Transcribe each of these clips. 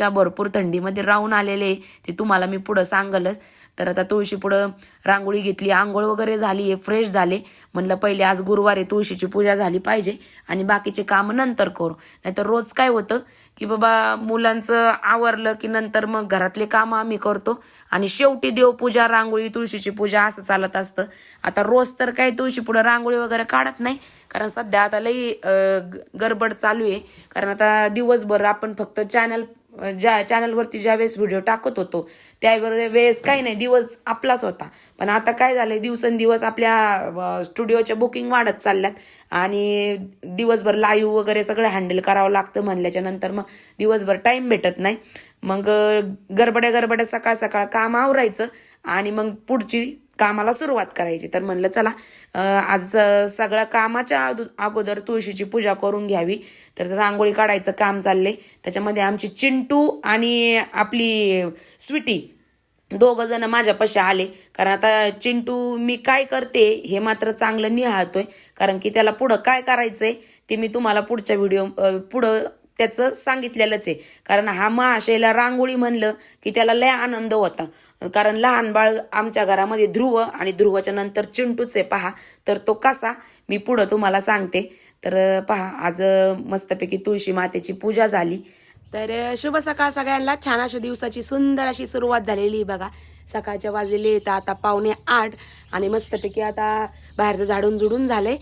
मागच्या भरपूर थंडीमध्ये राहून आलेले ते तुम्हाला मी पुढं सांगलच. तर आता तुळशी पुढं रांगोळी घेतली आंघोळ वगैरे झाली आहे फ्रेश झाले. म्हणलं पहिले आज गुरुवारी तुळशीची पूजा झाली पाहिजे आणि बाकीचे कामं नंतर करू. नाहीतर रोज काय होतं की बाबा मुलांचं आवरलं की नंतर मग घरातले कामं आम्ही करतो आणि शेवटी देवपूजा रांगोळी तुळशीची पूजा असं चालत असतं. आता रोज तर काही तुळशी पुढं रांगोळी वगैरे काढत नाही कारण सध्या आता लई ग- गडबड चालू आहे. कारण आता दिवसभर आपण फक्त चॅनल ज्या चॅनलवरती ज्या वेळेस व्हिडिओ टाकत होतो त्यावेळे वेळेस काही नाही दिवस आपलाच होता. पण आता काय झालं दिवसेंदिवस आपल्या स्टुडिओच्या बुकिंग वाढत चालल्यात आणि दिवसभर लाईव्ह वगैरे सगळं हँडल करावं लागतं म्हणल्याच्या नंतर मग दिवसभर टाईम भेटत नाही. मग गरबड्या गरबड्या सकाळ सकाळ काम आवरायचं आणि मग पुढची कामाला सुरुवात करायची. तर म्हणलं चला आज सगळ्या कामाच्या अगोदर तुळशीची पूजा करून घ्यावी. तर रांगोळी काढायचं काम चाललंय. त्याच्यामध्ये आमची चिंटू आणि आपली स्वीटी दोघं जण माझ्यापाशी आले. कारण आता चिंटू मी काय करते हे मात्र चांगलं निहाळतोय. कारण की त्याला पुढं काय करायचंय ते मी तुम्हाला पुढच्या व्हिडिओ पुढं त्याचं सांगितलेलंच आहे. कारण हा महाशयला रांगोळी म्हणलं की त्याला लय आनंद होता. कारण लहान बाळ आमच्या घरामध्ये ध्रुव आणि ध्रुवाच्या नंतर चिंटूच आहे. पहा तर तो कसा? मी पुढं तुम्हाला सांगते. तर पहा आज मस्तपैकी तुळशी मातेची पूजा झाली. तर शुभ सकाळ सगळ्यांना. छान अशा दिवसाची सुंदर अशी सुरुवात झालेली आहे बघा. सकाळच्या वाजलेले येतात आता पावणे आठ आणि मस्तपैकी आता बाहेरचं झाडून जुडून झालंय.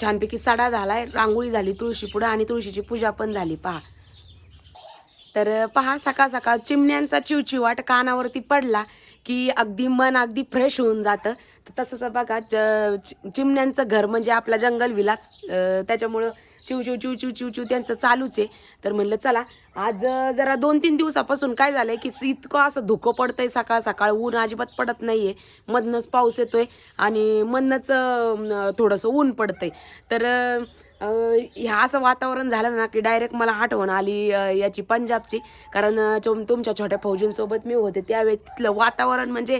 छानपैकी सडा आहे रांगोळी झाली तुळशीपुढं आणि तुळशीची पूजा पण झाली पहा. तर पहा सकाळ सकाळ चिमण्यांचा चिवचिवाट कानावरती पडला की अगदी मन अगदी फ्रेश होऊन जातं. तर तसंच बघा च- चि- चिमण्यांचं घर म्हणजे आपला जंगल विलास त्याच्यामुळं चिव चिव चिव चिव चिव चिव त्यांचं चालूच आहे. तर म्हणलं चला आज जरा दोन तीन दिवसापासून काय झालंय की इतकं असं धुकं पडतंय सकाळ सकाळ. ऊन अजिबात पडत नाहीये. मधनंच पाऊस येतोय आणि मधनंच थोडंसं ऊन पडतंय. तर ह्या असं वातावरण झालं ना की डायरेक्ट मला आठवण आली याची पंजाबची. कारण तुमच्या छोट्या फौजींसोबत मी होते त्यावेळी तिथलं वातावरण म्हणजे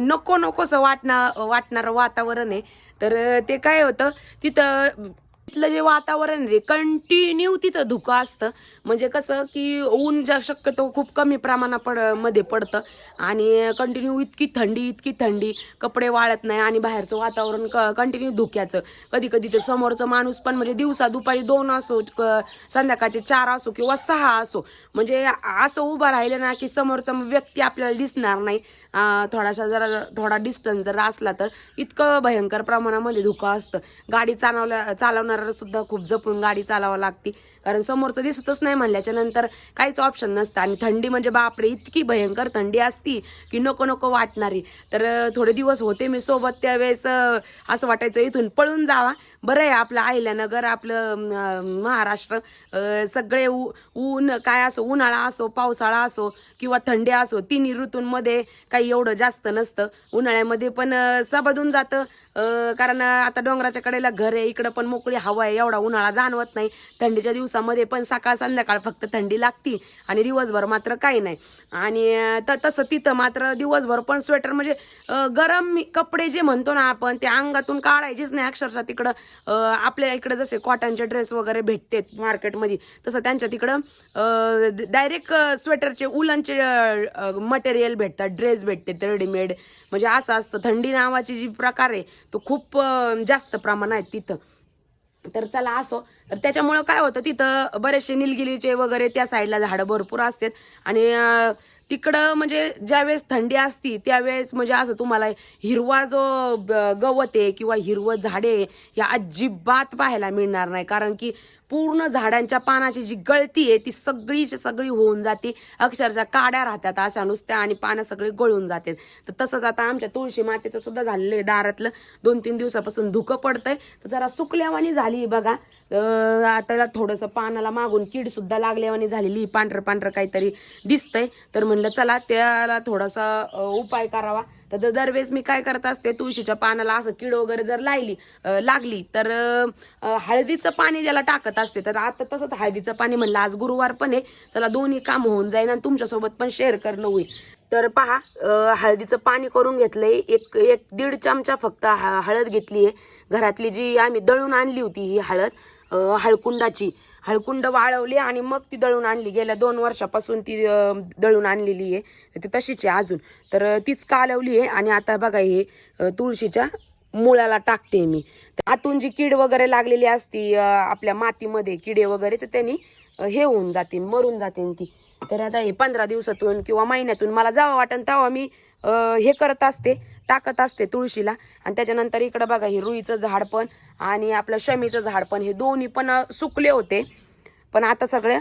नको नकोसं वाटणार वाटणारं वातावरण आहे. तर ते काय होतं तिथं तिथलं जे वातावरण आहे कंटिन्यू तिथं धुकं असतं. म्हणजे कसं की ऊन जा शक्यतो खूप कमी प्रमाणा पडमध्ये पडतं. आणि कंटिन्यू इतकी थंडी इतकी थंडी. कपडे वाळत नाही आणि बाहेरचं वातावरण क कंटिन्यू धुक्याचं. कधी कधी तर समोरचं माणूस पण म्हणजे दिवसा दुपारी दोन असो क- संध्याकाळचे चार असो किंवा सहा असो. म्हणजे असं उभं राहिलं ना की समोरचा व्यक्ती आपल्याला दिसणार नाही. थोडासा जरा थोडा डिस्टन्स जर असला तर इतकं भयंकर प्रमाणामध्ये धुकं असतं. गाडी चालवल्या चालवणाऱ्याला सुद्धा खूप जपून गाडी चालवावं लागते. कारण समोरचं दिसतच नाही म्हणल्याच्या नंतर काहीच ऑप्शन नसतं. आणि थंडी म्हणजे बापरे इतकी भयंकर थंडी असती की नको नको वाटणारी. तर थोडे दिवस होते मी सोबत त्यावेळेस असं वाटायचं इथून पळून जावा. बरं आहे आपलं अहिल्यानगर आपलं महाराष्ट्र सगळे ऊ- ऊन काय असो उन्हाळा असो पावसाळा असो किंवा थंडी असो तिन्ही ऋतूंमध्ये काही एवढं जास्त नसतं. उन्हाळ्यामध्ये पण सबदून जातं. कारण आता डोंगराच्या कडेला घर आहे इकडं पण मोकळी हवा आहे एवढा उन्हाळा जाणवत नाही. थंडीच्या दिवसामध्ये पण सकाळ संध्याकाळ फक्त थंडी लागती आणि दिवसभर मात्र काही नाही. आणि त तसं तिथं मात्र दिवसभर पण स्वेटर म्हणजे गरम कपडे जे म्हणतो ना आपण ते अंगातून काढायचेच नाही. अक्षरशः तिकडं आपल्या इकडं जसे कॉटनचे ड्रेस वगैरे भेटतात मार्केटमध्ये तसं त्यांच्या तिकडं डायरेक्ट स्वेटरचे उलनचे मटेरियल भेटतात ड्रेस भेटतात रेडीमेड म्हणजे असं असतं. थंडी नावाची जी प्रकार आहे तो खूप जास्त प्रमाण आहे तिथं. तर चला असो. तर त्याच्यामुळं काय होतं तिथं बरेचसे निलगिरीचे वगैरे त्या साईडला झाडं भरपूर असतात. आणि तिकडं म्हणजे ज्यावेळेस थंडी असती त्यावेळेस म्हणजे असं तुम्हाला हिरवा जो गवत आहे किंवा हिरवं झाडे आहे, या अजिबात पाहायला मिळणार नाही. कारण की पूर्ण झाडांच्या पानाची जी गळती आहे ती सगळी सगळी होऊन जाते. अक्षरशः काड्या राहतात अशा नुसत्या आणि पानं सगळी गळून जाते तर तसंच आता आमच्या तुळशी मातेचं सुद्धा झालेलं आहे दारातलं. दोन तीन दिवसापासून धुकं पडतंय. तर जरा सुकल्यावानी झाली बघा. आता थोडंसं पानाला मागून कीड सुद्धा लागल्यावानी झालेली पांढरं पांढरं काहीतरी दिसतंय. तर म्हणलं चला त्याला थोडासा उपाय करावा. तर दरवेळेस मी काय करत असते तुळशीच्या पानाला असं किड वगैरे जर लागली लागली तर हळदीचं पाणी त्याला टाकत असते तर आता तसंच हळदीचं पाणी म्हणलं आज गुरुवार पण आहे चला दोन्ही काम होऊन जाईल आणि तुमच्यासोबत पण शेअर करणं होईल. तर पहा हळदीचं पाणी करून घेतलंय एक एक दीड चमचा फक्त हळद घेतली आहे घरातली जी आम्ही दळून आणली होती ही हळद हळकुंडाची हळकुंड वाळवली आणि मग ती दळून आणली. गेल्या दोन वर्षापासून ती दळून आणलेली आहे. ती तशीच आहे अजून. तर तीच कालवली आहे आणि आता बघा हे तुळशीच्या मुळाला टाकते मी. तर आतून जी कीड वगैरे लागलेली असती आपल्या मातीमध्ये किडे वगैरे तर त्यांनी हे होऊन जातील मरून जातील ती. तर आता हे पंधरा दिवसातून किंवा महिन्यातून मला जावं वाटेल तेव्हा मी हे करत असते. टाकत असते तुळशीला. आणि त्याच्यानंतर इकडं बघा हे रुईचं झाड पण आणि आपलं शमीचं झाड पण हे दोन्ही पण सुकले होते. पण आता सगळे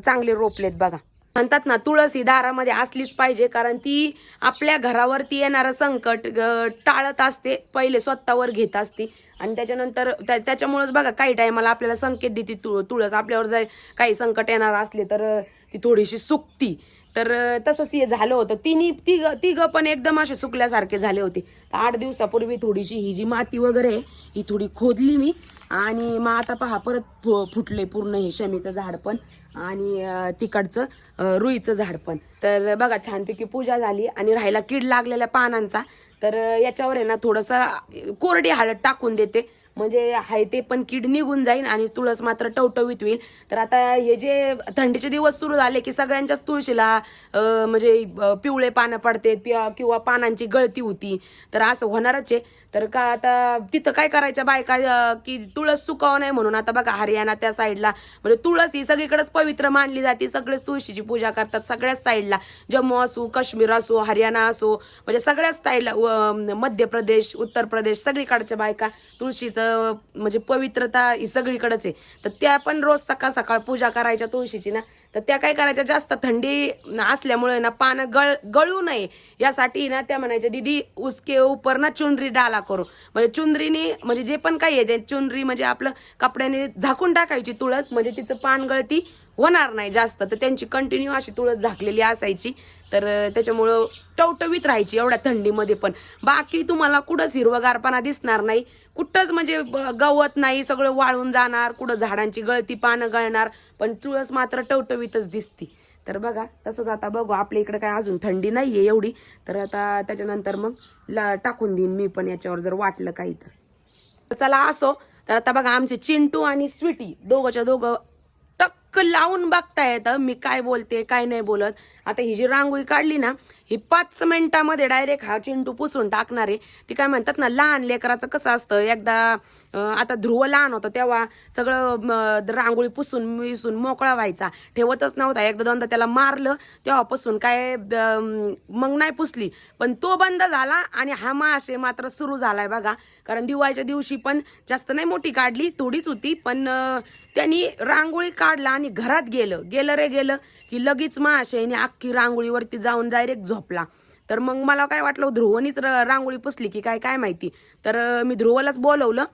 चांगले रोपलेत बघा. म्हणतात ना तुळस ही दारामध्ये असलीच पाहिजे कारण ती आपल्या घरावरती येणारं संकट टाळत असते. पहिले स्वतःवर घेत असते. आणि त्याच्यानंतर त्या- त्याच्यामुळेच बघा काही टायमाला आपल्याला संकेत देते तुळ तुळस. आपल्यावर जर काही संकट येणार असले तर ती थोडीशी सुकती. तर तसंच हे झालं होतं. तिन्ही तिघ तिघं पण एकदम असे सुकल्यासारखे झाले होते. तर आठ दिवसापूर्वी थोडीशी ही जी माती वगैरे आहे ही थोडी खोदली मी. आणि मग आता पहा परत फु- फुटले पूर्ण हे शमीचं झाड पण आणि तिकडचं रुईचं झाड पण. तर बघा छानपैकी पूजा झाली आणि राहायला कीड लागलेल्या पानांचा. तर याच्यावर आहे ना थोडंसं कोरडी हळद टाकून देते. म्हणजे आहे ते पण कीड निघून जाईल आणि तुळस मात्र टवटवीत होईल. तर आता हे जे थंडीचे दिवस सुरू झाले की सगळ्यांच्याच तुळशीला म्हणजे पिवळे पानं पडते किंवा पानांची गळती होती. तर असं होणारच आहे. तर का आता तिथं काय करायच्या बायका की तुळस सुकावं नाही म्हणून? आता बघा हरियाणा त्या साईडला. म्हणजे तुळस ही सगळीकडेच पवित्र मानली जाते. सगळेच तुळशीची पूजा करतात सगळ्याच साईडला. जम्मू असो काश्मीर असो हरियाणा असो म्हणजे सगळ्याच साईडला व- मध्य प्रदेश उत्तर प्रदेश सगळीकडच्या बायका तुळशीचं म्हणजे पवित्रता ही सगळीकडेच आहे. तर त्या पण रोज सकाळ सकाळ पूजा करायच्या तुळशीची ना. तर त्या काय करायच्या जास्त थंडी असल्यामुळे ना पानं गळ गळू नये. यासाठी ना त्या म्हणायच्या दीदी उसके ऊपर ना चुनरी डाला करू. म्हणजे चुनरीने म्हणजे जे पण काही आहे ते चुनरी म्हणजे आपलं कपड्याने झाकून टाकायची तुळस म्हणजे तिचं पान गळती होणार नाही जास्त. तर त्यांची कंटिन्यू अशी तुळस झाकलेली असायची. तर त्याच्यामुळं टवटवीत राहायची एवढ्या थंडीमध्ये पण. बाकी तुम्हाला कुठंच हिरवगारपणा दिसणार नाही. कुठंच म्हणजे गवत नाही सगळं वाळून जाणार कुठं झाडांची गळती पानं गळणार. पण तुळस मात्र टवटवीतच दिसती. तर बघा तसंच आता बघू. आपल्या इकडे काय अजून थंडी नाही आहे एवढी. तर आता त्याच्यानंतर मग ला टाकून देईन मी पण याच्यावर जर वाटलं काही तर चला असो. तर आता बघा आमचे चिंटू आणि स्वीटी दोघंच्या दोघं टक्क लावून बघता येतं मी काय बोलते काय नाही बोलत. आता ही जी रांगोळी काढली ना ही पाच मिनिटामध्ये डायरेक्ट हा चिंटू पुसून टाकणार. आहे ती काय म्हणतात ना लहान लेकराचं कसं असतं एकदा आता ध्रुव लहान होतं तेव्हा सगळं रांगोळी पुसून मिसून मोकळा व्हायचा. ठेवतच नव्हता. एकदा दोनदा त्याला मारलं तेव्हापासून काय मग नाही पुसली. पण तो बंद झाला आणि हा मासे मात्र सुरू झालाय बघा. कारण दिवाळीच्या दिवशी पण जास्त नाही मोठी काढली थोडीच होती. पण त्यांनी रांगोळी काढला आणि घरात गेलं. गेलं रे गेलं. की लगेच माशाने अख्खी रांगोळीवरती जाऊन डायरेक्ट झोपला. तर मग मला काय वाटलं ध्रुवनीच र- रांगोळी पुसली की काय काय माहिती? तर मी ध्रुवलाच बोलवलं.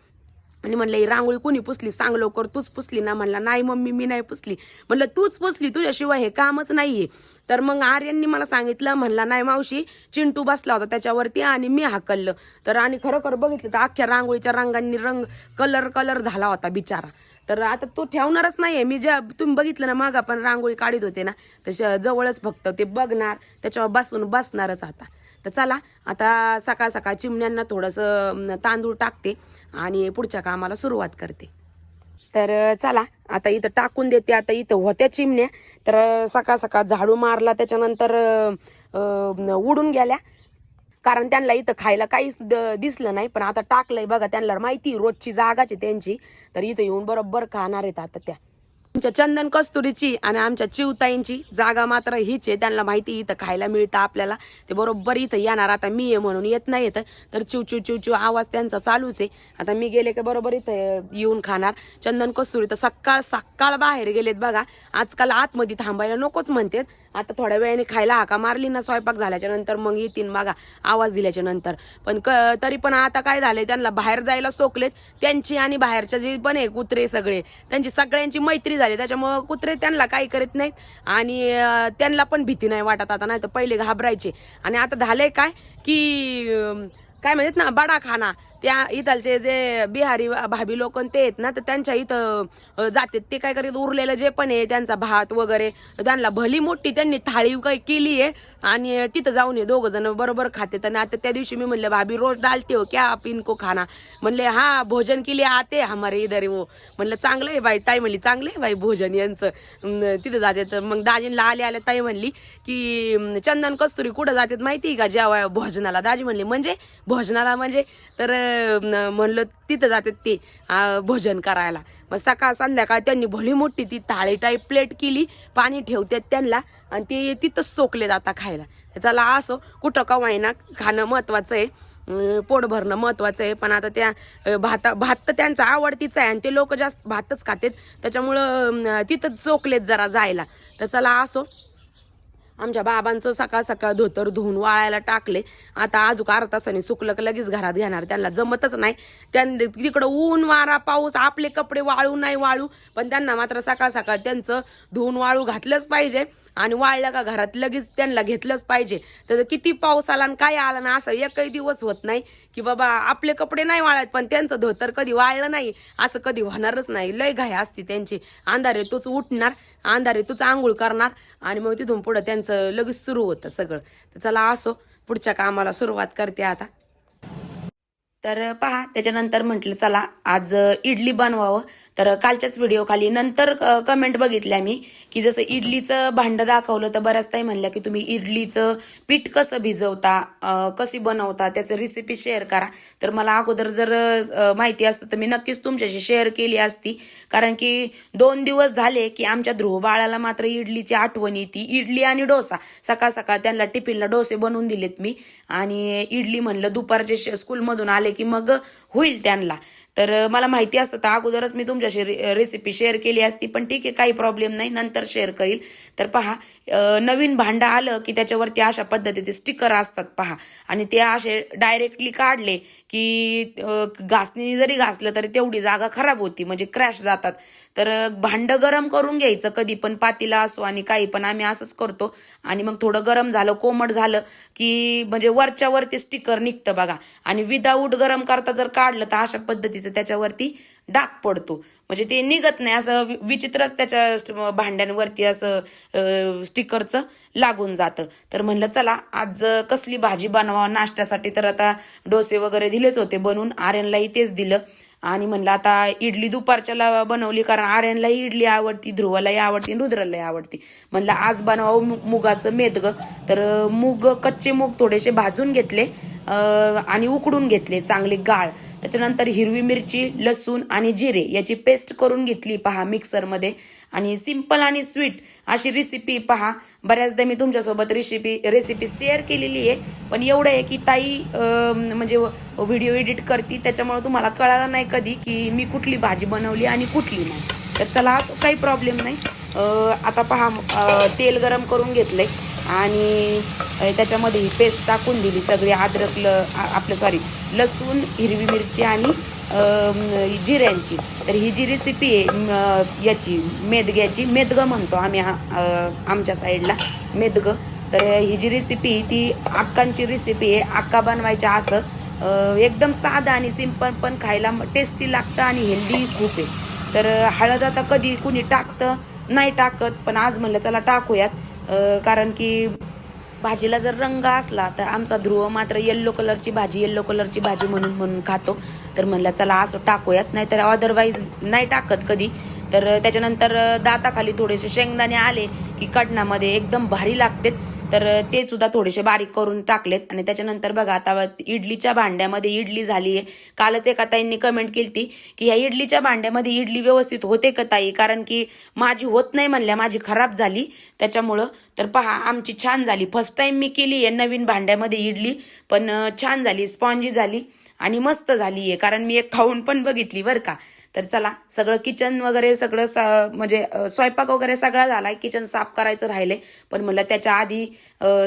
आणि म्हणलं ही रांगोळी कोणी पुसली? सांग लवकर तूच पुसली ना? म्हणला नाही मम्मी मी नाही पुसली. म्हणलं तूच पुसली? तुझ्याशिवाय हे कामच नाहीये. तर मग आर्यांनी मला सांगितलं म्हणला नाही मावशी चिंटू बसला होता त्याच्यावरती आणि मी हाकललं. तर आणि खरोखर बघितलं तर अख्ख्या रांगोळीच्या रंगांनी रंग कलर कलर झाला होता बिचारा. तर आता तो ठेवणारच नाही आहे मी ज्या तुम्ही बघितलं ना मग आपण रांगोळी काढीत होते ना त्याच्या जवळच फक्त ते बघणार त्याच्यावर बसून बसणारच आता. तर चला आता सकाळ सकाळ चिमण्यांना थोडंसं तांदूळ टाकते आणि पुढच्या कामाला सुरुवात करते. तर चला आता इथं टाकून देते आता इथं होत्या चिमण्या. तर सकाळ सकाळ झाडू मारला त्याच्यानंतर उडून गेल्या. कारण त्यांना इथं खायला काहीच द- दिसलं नाही पण आता टाकलंय बघा त्यांना. माहिती रोजची जागाच आहे त्यांची. तर इथं येऊन बरोबर खाणार आहेत आता त्या. आमच्या चंदन कस्तुरीची आणि आमच्या चिवताईंची जागा मात्र हीच आहे. त्यांना माहिती इथं खायला मिळतं आपल्याला. ते बरोबर इथं येणार. आता मी आहे म्हणून येत नाही येतं. तर चिव चिव चिव चिव आवाज त्यांचा चालूच आहे. आता मी गेले की बरोबर इथं येऊन खाणार. चंदन कस्तुरी तर सकाळ सकाळ बाहेर गेलेत बघा. आजकाल आतमध्ये थांबायला नकोच म्हणतात. आता थोड्या वेळाने खायला हाका मारली ना स्वयंपाक झाल्याच्यानंतर मग येतील बघा आवाज दिल्याच्या नंतर. पण क तरी पण आता काय झालंय त्यांना बाहेर जायला सोकलेत. त्यांची आणि बाहेरच्या जे पण आहे कुत्रे सगळे त्यांची सगळ्यांची मैत्री झाली. त्याच्यामुळं कुत्रे त्यांना काही करीत नाहीत आणि त्यांना पण भीती नाही वाटत आता. नाही तर पहिले घाबरायचे. आणि आता झालंय काय की काय म्हणतात ना बडा खाना त्या इथलचे जे बिहारी भाभी लोक ते आहेत ना तर त्यांच्या इथं जातात. ते काय करतात उरलेलं जे पण आहे त्यांचा भात वगैरे त्यांना भली मोठी त्यांनी थाळी काही केली आहे. आणि तिथं जाऊन ये दोघं जण बरोबर खाते आणि आता त्या दिवशी मी म्हणलं भाभी रोज डालते हो क्या आप इनको खाना? म्हणले हा भोजन केली आते हमारे इधर वो. म्हणलं चांगलं आहे बाई ताई म्हणली चांगलं आहे बाई भोजन यांचं. तिथं जाते तर मग दाजींना आले आले ताई म्हणली की चंदन कस्तुरी कुठं जातात माहिती आहे का जेव्हा भोजनाला? दाजी म्हणली म्हणजे भोजनाला म्हणजे तर म्हणलं तिथं जातात ते भोजन करायला. मग सकाळ संध्याकाळ त्यांनी भली मोठी ती थाळी टाईप प्लेट केली पाणी ठेवतात त्यांना आणि ते तिथंच सोकले जाता खायला. त्याला असो कुठं का ना खाणं महत्वाचं आहे. पोट भरणं महत्वाचं आहे. पण आता त्या भाता भात तर त्यांचा आवडतीच आहे आणि ते लोक जास्त भातच खातात. त्याच्यामुळं तिथंच चोकलेत जरा जायला. तर चला असो आमच्या बाबांचं सकाळ सकाळ धोतर धुवून वाळायला टाकले. आता आजूक अर्धा तासाने सुकलं लगेच घरात घेणार. त्यांना जमतच नाही. त्यां तिकडं ऊन वारा पाऊस आपले कपडे वाळू नाही वाळू. पण त्यांना मात्र सकाळ सकाळ त्यांचं धुवून वाळू घातलंच पाहिजे. आणि वाळलं का घरात लगेच त्यांना घेतलंच पाहिजे. तर किती पाऊस आला आणि काय आला ना असं एकही दिवस होत नाही की बाबा आपले कपडे नाही वाळत पण त्यांचं धोतर कधी वाळलं नाही असं कधी होणारच नाही. लय घाय असते त्यांची. अंधारे तोच उठणार. अंधारे तूच आंघोळ करणार. आणि मग तिथून पुढं त्यांचं लगेच सुरू होतं सगळं. तर चला असो पुढच्या कामाला सुरुवात करते आता. तर पहा त्याच्यानंतर म्हटलं चला आज इडली बनवावं. तर कालच्याच व्हिडिओ खाली नंतर कमेंट बघितल्या मी की जसं इडलीचं भांडं दाखवलं तर बऱ्याच ताई म्हणल्या की तुम्ही इडलीचं पीठ कसं भिजवता कशी बनवता त्याचं रेसिपी शेअर करा. तर मला अगोदर जर माहिती असतं तर मी नक्कीच तुमच्याशी शेअर केली असती. कारण की दोन दिवस झाले की आमच्या ध्रुव बाळाला मात्र इडलीची आठवण येते. इडली आणि डोसा. सकाळ सकाळ त्यांना टिफिनला डोसे बनवून दिलेत मी. आणि इडली म्हणलं दुपारचे स्कूलमधून आले की मग होईल त्यांना. तर मला माहिती असतं तर अगोदरच मी तुमच्याशी रे- रेसिपी शेअर केली असती पण ठीक आहे काही प्रॉब्लेम नाही नंतर शेअर करील. तर पहा नवीन भांडं आलं की त्याच्यावरती अशा पद्धतीचे स्टिकर असतात पहा. आणि ते असे डायरेक्टली काढले की घासणीने जरी घासलं तरी तेवढी जागा खराब होती म्हणजे क्रॅश जातात. तर भांडं गरम करून घ्यायचं कधी पण पातीला असो आणि काही पण आम्ही असंच करतो. आणि मग थोडं गरम झालं कोमट झालं की म्हणजे वरच्या वरती स्टिकर निघतं बघा. आणि विदाऊट गरम करता जर काढलं तर अशा पद्धतीचं त्याच्यावरती डाग पडतो. म्हणजे ते निघत नाही. असं विचित्रच त्याच्या भांड्यांवरती असं स्टिकरचं लागून जातं. तर म्हणलं चला आज कसली भाजी बनवा नाश्त्यासाठी? तर आता डोसे वगैरे दिलेच होते बनवून. आर्यनलाही तेच दिलं. आणि म्हणलं आता इडली दुपारच्याला बनवली कारण आर्यनलाही इडली आवडती ध्रुवालाही आवडती रुद्रालाही आवडती. म्हणलं आज बनवावं मुगाचं मुगाचं ग. तर मूग कच्चे मूग थोडेसे भाजून घेतले आणि उकडून घेतले चांगले गाळ. त्याच्यानंतर हिरवी मिरची लसूण आणि जिरे याची पेस्ट करून घेतली पहा मिक्सरमध्ये आणि सिंपल आणि स्वीट अशी रेसिपी पहा. बऱ्याचदा मी तुमच्यासोबत रेसिपी रेसिपी शेअर केलेली आहे. पण एवढं आहे की ताई म्हणजे व्हिडिओ एडिट करते त्याच्यामुळं तुम्हाला कळालं नाही कधी की मी कुठली भाजी बनवली आणि कुठली नाही. तर चला असं काही प्रॉब्लेम नाही. आता पहा तेल गरम करून घेतलंय. आणि त्याच्यामध्ये ही पेस्ट टाकून दिली सगळी अद्रक ल आपलं सॉरी लसूण हिरवी मिरची आणि जिऱ्यांची. तर ही जी रेसिपी आहे याची मेदग्याची मेदगं म्हणतो आम्ही आमच्या साईडला मेदगं. तर ही जी रेसिपी ती अक्कांची रेसिपी आहे. अक्का बनवायच्या असं एकदम साधं आणि सिंपल पण खायला टेस्टी लागतं आणि हेल्दी खूप आहे. तर हळद आता कधी कुणी टाकतं नाही टाकत पण आज म्हणलं चला टाकूयात. कारण की भाजीला जर रंग असला तर आमचा ध्रुव मात्र येल्लो कलरची भाजी येल्लो कलरची भाजी म्हणून म्हणून खातो. तर म्हणलं चला असं टाकूयात. नाहीतर अदरवाईज नाही टाकत कधी. तर त्याच्यानंतर दाताखाली थोडेसे शेंगदाणे आले की कडणामध्ये एकदम भारी लागतात. तर ते सुद्धा थोडेसे बारीक करून टाकलेत. आणि त्याच्यानंतर बघा आता इडलीच्या भांड्यामध्ये इडली झाली आहे. कालच एका ताईंनी कमेंट केली की या इडलीच्या भांड्यामध्ये इडली व्यवस्थित होते का ताई? कारण की माझी होत नाही म्हणल्या माझी खराब झाली. त्याच्यामुळं तर पहा आमची छान झाली. फर्स्ट टाईम मी केली आहे नवीन भांड्यामध्ये इडली पण छान झाली. स्पॉन्जी झाली. आणि मस्त झाली आहे कारण मी एक खाऊन पण बघितली बरं का. तर चला सगळं किचन वगैरे सगळं सा- म्हणजे स्वयंपाक वगैरे सगळा झाला. किचन साफ करायचं राहिले पण म्हटलं त्याच्या आधी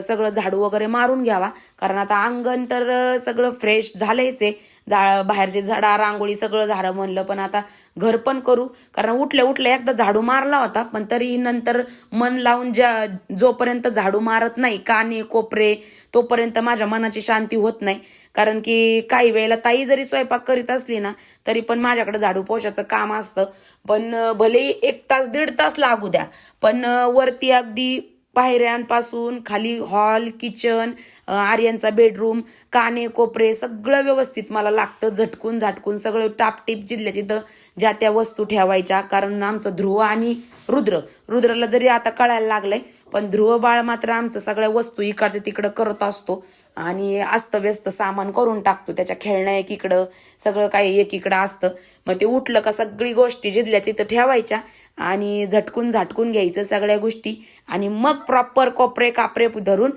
सगळं झाडू वगैरे मारून घ्यावा. कारण आता अंगण तर सगळं फ्रेश झालंच आहे. जा बाहेरचे झाडा रांगोळी सगळं झाडं म्हणलं पण आता घर पण करू. कारण उठल्या उठल्या एकदा झाडू मारला होता पण तरी नंतर मन लावून ज्या जोपर्यंत झाडू मारत नाही काने कोपरे तोपर्यंत माझ्या मनाची शांती होत नाही. कारण की काही वेळेला ताई जरी स्वयंपाक करीत असली ना तरी पण माझ्याकडे झाडू पोशाचं काम असतं. पण भले एक तास दीड तास लागू द्या पण वरती अगदी पायऱ्यांपासून खाली हॉल किचन आर्यांचा बेडरूम काने कोपरे सगळं व्यवस्थित मला लागतं. झटकून झटकून सगळं टापटीप जिथल्या तिथं ज्या त्या वस्तू ठेवायच्या. कारण आमचं ध्रुव आणि रुद्र रुद्रला जरी आता कळायला लागलंय पण ध्रुव बाळ मात्र आमचं सगळ्या वस्तू इकडचं तिकडं करत असतो. आणि अस्तव्यस्त सामान करून टाकतो त्याच्या खेळण्या एकीकडं सगळं काही एकीकडं असतं. मग ते उठलं का सगळी गोष्टी जिथल्या तिथं ठेवायच्या आणि झटकून झाटकून घ्यायचं सगळ्या गोष्टी. आणि मग प्रॉपर कोपरे कापरे धरून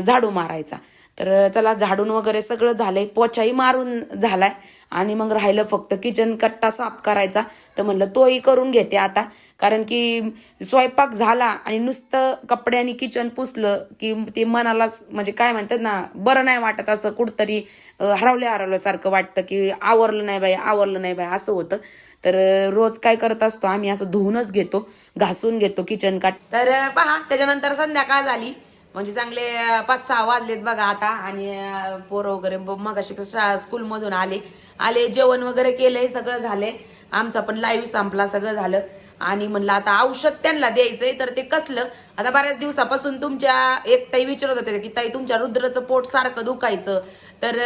झाडू मारायचा. तर चला झाडून वगैरे सगळं झालंय. पोछाही मारून झालाय. आणि मग राहिलं फक्त किचन कट्टा साफ करायचा. तर म्हणलं तोही करून घेते आता. कारण की स्वयंपाक झाला आणि नुसतं कपड्याने किचन पुसलं की ते मनाला म्हणजे काय म्हणतात ना बरं नाही वाटत असं कुठतरी अं, हरवल्या हरवल्यासारखं वाटतं की आवरलं नाही बाई आवरलं नाही बाई असं होतं. तर रोज काय करत असतो आम्ही असं धुवूनच घेतो घासून घेतो किचन काट तर पहा त्याच्यानंतर संध्याकाळ झाली. म्हणजे चांगले पाच सहा वाजलेत बघा आता. आणि पोरं वगैरे मगाशी स्कूल मधून आले. आले जेवण वगैरे केलंय सगळं झालंय. आमचा पण लाईव्ह संपला सगळं झालं. आणि म्हणलं आता औषध त्यांना द्यायचंय तर ते कसलं? आता बऱ्याच दिवसापासून तुमच्या एक ताई विचारत होते की ताई तुमच्या रुद्राचं पोट सारखं दुखायचं. तर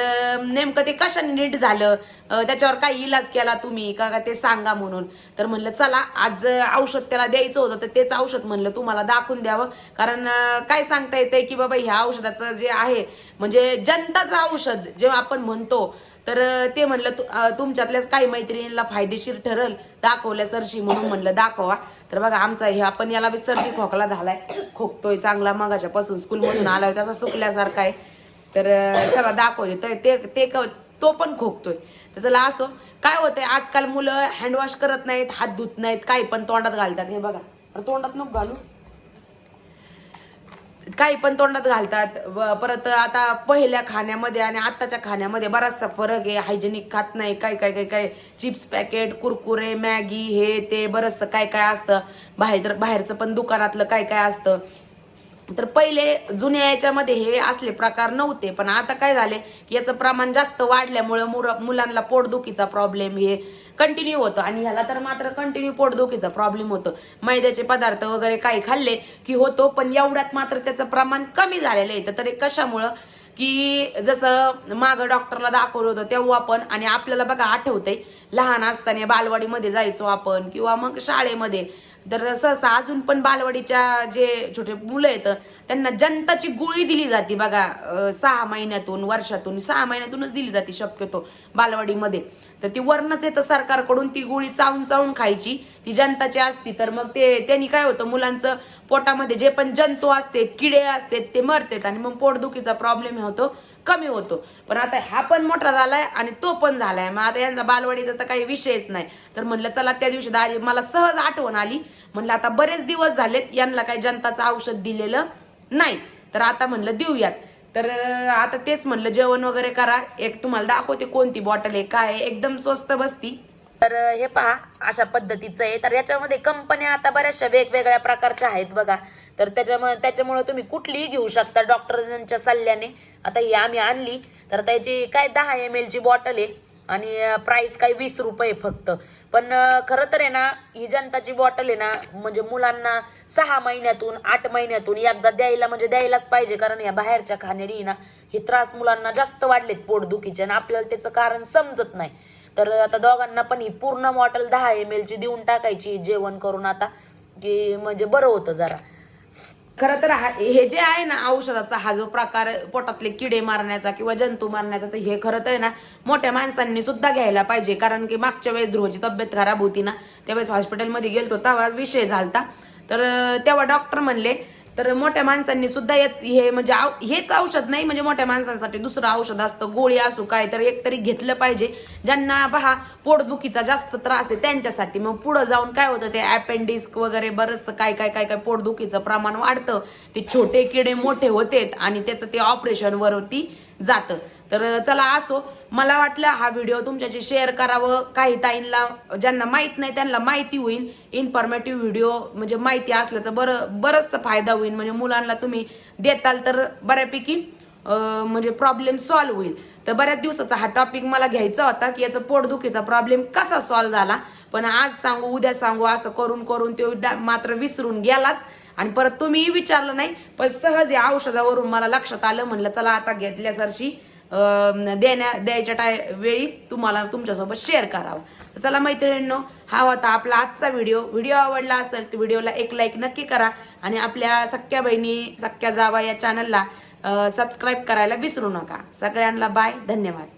नेमकं ते कशाने नीट झालं? त्याच्यावर काही इलाज केला तुम्ही? का का ते सांगा म्हणून. तर म्हणलं चला आज औषध त्याला द्यायचं होतं तर तेच औषध म्हणलं तुम्हाला दाखवून द्यावं. कारण काय सांगता येतंय की बाबा ह्या औषधाचं जे आहे म्हणजे जनताचं औषध जेव्हा आपण म्हणतो तर ते म्हणलं तु- तुमच्यातल्याच काही मैत्रिणींना फायदेशीर ठरल दाखवल्या सरशी म्हणून म्हणलं दाखवा. तर बघा आमचा हे आपण याला बी सर्दी खोकला झालाय. खोकतोय चांगला मगाच्यापासून स्कूलमधून आलाय तसा सुकल्यासारखा आहे. तर चला दाखवते तर ते ते तो पण खोकतोय. तर चला असो. काय होतंय आजकाल मुलं हँडवॉश करत नाहीत हात धुत नाहीत काही पण तोंडात घालतात. हे बघा. तोंडात नको घालू. काही पण तोंडात घालतात. व परत आता पहिल्या खाण्यामध्ये आणि आत्ताच्या खाण्यामध्ये बराचसा फरक आहे. हायजेनिक खात नाही काय काय काय काय. चिप्स पॅकेट कुरकुरे मॅगी हे ते बरंचसं काय काय असतं. बाहेर बाहेरचं पण दुकानातलं काय काय असतं. तर पहिले जुन्या याच्यामध्ये हे असले प्रकार नव्हते. पण आता काय झाले की याचं प्रमाण जास्त वाढल्यामुळं मुलांना पोटदुखीचा प्रॉब्लेम हे. कंटिन्यू होतं. आणि ह्याला तर मात्र कंटिन्यू पोटदुखीचा प्रॉब्लेम होतो. मैद्याचे पदार्थ वगैरे काही खाल्ले की होतो पण एवढ्यात मात्र त्याचं प्रमाण कमी झालेलं आहे. तर कशामुळं की जसं मागं डॉक्टरला दाखवलं होतं तेव्हा पण आणि आपल्याला बघा आठवतंय लहान असताना बालवाडीमध्ये जायचो आपण किंवा मग शाळेमध्ये. तर सहसा अजून पण बालवाडीच्या जे छोटे मुलं आहेत त्यांना जनताची गोळी दिली जाते बघा सहा महिन्यातून वर्षातून सहा महिन्यातूनच दिली जाते शक्यतो बालवाडीमध्ये. तर ती वरणच येतं सरकारकडून ती गोळी चावून चावून खायची ती जनताची असती. तर मग ते त्यांनी काय होतं मुलांचं पोटामध्ये जे पण जंतू असते किडे असते ते मरतात आणि मग पोटदुखीचा प्रॉब्लेम होतो. कमी होतो. पण आता हा पण मोठा झालाय आणि तो पण झालाय. मग आता यांचा बालवाडीचा तर काही विषयच नाही. तर म्हणलं चला त्या दिवशी दारी मला सहज आठवण आली. म्हणलं आता बरेच दिवस झालेत यांना काही जनताचं औषध दिलेलं नाही. तर आता म्हणलं देऊयात. तर आता तेच म्हणलं जेवण वगैरे करा. एक तुम्हाला दाखवते कोणती बॉटल आहे काय आहे. एकदम स्वस्त बसती. तर हे पहा अशा पद्धतीचं आहे. तर याच्यामध्ये कंपन्या आता बऱ्याचशा वेगवेगळ्या प्रकारच्या आहेत बघा. तर त्याच्यामुळे त्याच्यामुळे तुम्ही कुठलीही घेऊ शकता डॉक्टरांच्या सल्ल्याने. आता ही आम्ही आणली तर त्याची काय दहा एम एलची बॉटल आहे आणि प्राईस काय वीस रुपये फक्त. पण खरं तर आहे ना ही जनताची बॉटल आहे ना म्हणजे मुलांना सहा महिन्यातून आठ महिन्यातून एकदा द्यायला म्हणजे द्यायलाच पाहिजे कारण या बाहेरच्या खाण्याने ना हे त्रास मुलांना जास्त वाढलेत पोटदुखीचे आणि आपल्याला त्याचं कारण समजत नाही. तर आता दोघांना पण ही पूर्ण बॉटल दहा एम एलची देऊन टाकायची जेवण करून आता की म्हणजे बरं होतं जरा. खरं तर हा- हे जे आहे ना औषधाचा हा जो प्रकार पोटातले किडे मारण्याचा किंवा जंतू मारण्याचा तर हे खरं तर आहे ना मोठ्या माणसांनी सुद्धा घ्यायला पाहिजे. कारण की मागच्या वेळेस ध्रुवची तब्येत खराब होती ना त्यावेळेस हॉस्पिटलमध्ये गेलतो तेव्हा विषय झालता. तर तेव्हा डॉक्टर म्हणले तर मोठ्या माणसांनी सुद्धा येत हे म्हणजे हेच औषध नाही म्हणजे मोठ्या माणसांसाठी दुसरं औषध असतं गोळी असू काय तर एक तरी घेतलं पाहिजे. ज्यांना पहा पोटदुखीचा जास्त त्रास आहे त्यांच्यासाठी मग पुढं जाऊन काय होतं ते अपेंडिक्स वगैरे बरंचसं काय काय काय काय पोटदुखीचं प्रमाण वाढतं. ते छोटे किडे मोठे होतेत आणि त्याचं ते ऑपरेशनवरती जातं. तर चला असो मला वाटलं हा व्हिडिओ तुमच्याशी शेअर करावं. काही ताईंना ज्यांना माहीत नाही त्यांना माहिती होईल. इन्फॉर्मेटिव्ह व्हिडिओ म्हणजे माहिती असलं तर बरं बरंचसा फायदा होईल. म्हणजे मुलांना तुम्ही देताल तर बऱ्यापैकी म्हणजे प्रॉब्लेम सॉल्व्ह होईल. तर बऱ्याच दिवसाचा हा टॉपिक मला घ्यायचा होता की याचा पोटदुखीचा प्रॉब्लेम कसा सॉल्व्ह झाला. पण आज सांगू उद्या सांगू असं करून करून तो मात्र विसरून गेलाच. आणि परत तुम्हीही विचारलं नाही पण सहज या औषधावरून मला लक्षात आलं. म्हणलं चला आता घेतल्यासारशी देण्या द्यायच्या टाय वेळी तुम्हाला तुमच्यासोबत शेअर करावं. चला मैत्रिणींनो हा होता आपला आजचा व्हिडिओ व्हिडिओ आवडला असेल तर व्हिडिओला एक लाईक नक्की करा आणि आपल्या सख्या बहिणी सख्या जावा या चॅनलला सबस्क्राईब करायला विसरू नका. सगळ्यांना बाय धन्यवाद.